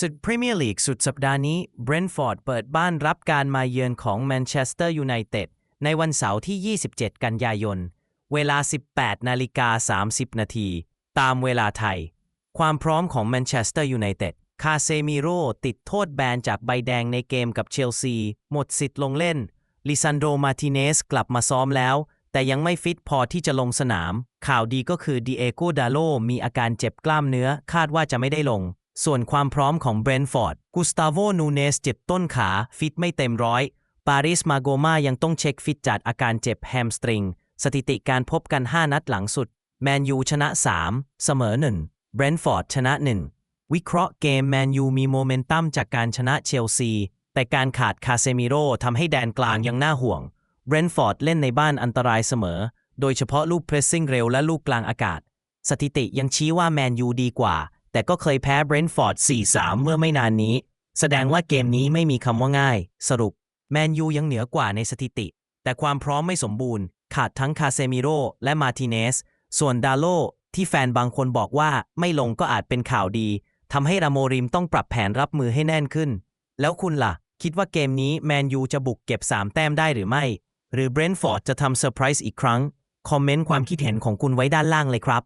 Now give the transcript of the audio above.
ศึกพรีเมียร์ลีกสุดสัปดาห์นี้เบรนท์ฟอร์ดเปิดบ้านรับการมาเยือนของแมนเชสเตอร์ยูไนเต็ดในวันเสาร์ที่ 27 กันยายน เวลา 18 นาฬิกา 30 นาที ตามเวลาไทย ความพร้อมของแมนเชสเตอร์ยูไนเต็ด คาเซมิโรติดโทษแบนจากใบแดงในเกมกับเชลซี หมดสิทธิ์ลงเล่น ลิซันโด มาติเนสกลับมาซ้อมแล้ว แต่ยังไม่ฟิตพอที่จะลงสนาม ข่าวดีก็คือดิเอโก ดาโลมีอาการเจ็บกล้ามเนื้อ คาดว่าจะไม่ได้ลง ส่วนความพร้อมของเบรนฟอร์ดกุสตาโวนูเนสเจ็บต้นขา ฟิตไม่เต็มร้อย ปาริสมาโกมายังต้องเช็คฟิตจากอาการเจ็บแฮมสตริง สถิติการพบกัน 5 นัดหลังสุด แมนยูชนะ 3 เสมอ 1 เบรนฟอร์ดชนะ 1 วิเคราะห์เกมแมนยูมีโมเมนตัมจากการชนะเชลซี แต่การขาดคาเซมิโร่ทำให้แดนกลางยังน่าห่วง เบรนฟอร์ดเล่นในบ้านอันตรายเสมอ โดยเฉพาะลูกเพรสซิ่งเร็วและลูกกลางอากาศ สถิติยังชี้ว่าแมนยูดีกว่า แต่ก็เคยแพ้เบรนท์ฟอร์ด 4-3 เมื่อไม่นานนี้ แสดงว่าเกมนี้ไม่มีคำว่าง่าย สรุป แมนยูยังเหนือกว่าในสถิติ แต่ความพร้อมไม่สมบูรณ์ ขาดทั้งคาเซมิโร่และมาติเนส ส่วนดาโลที่แฟนบางคนบอกว่าไม่ลงก็อาจเป็นข่าวดีทำให้ราโมริมต้องปรับแผนรับมือให้แน่นขึ้น แล้วคุณล่ะ คิดว่าเกมนี้แมนยูจะบุกเก็บ 3 แต้มได้หรือไม่ หรือเบรนท์ฟอร์ดจะทำเซอร์ไพรส์อีกครั้ง คอมเมนต์ความคิดเห็นของคุณไว้ด้านล่างเลยครับ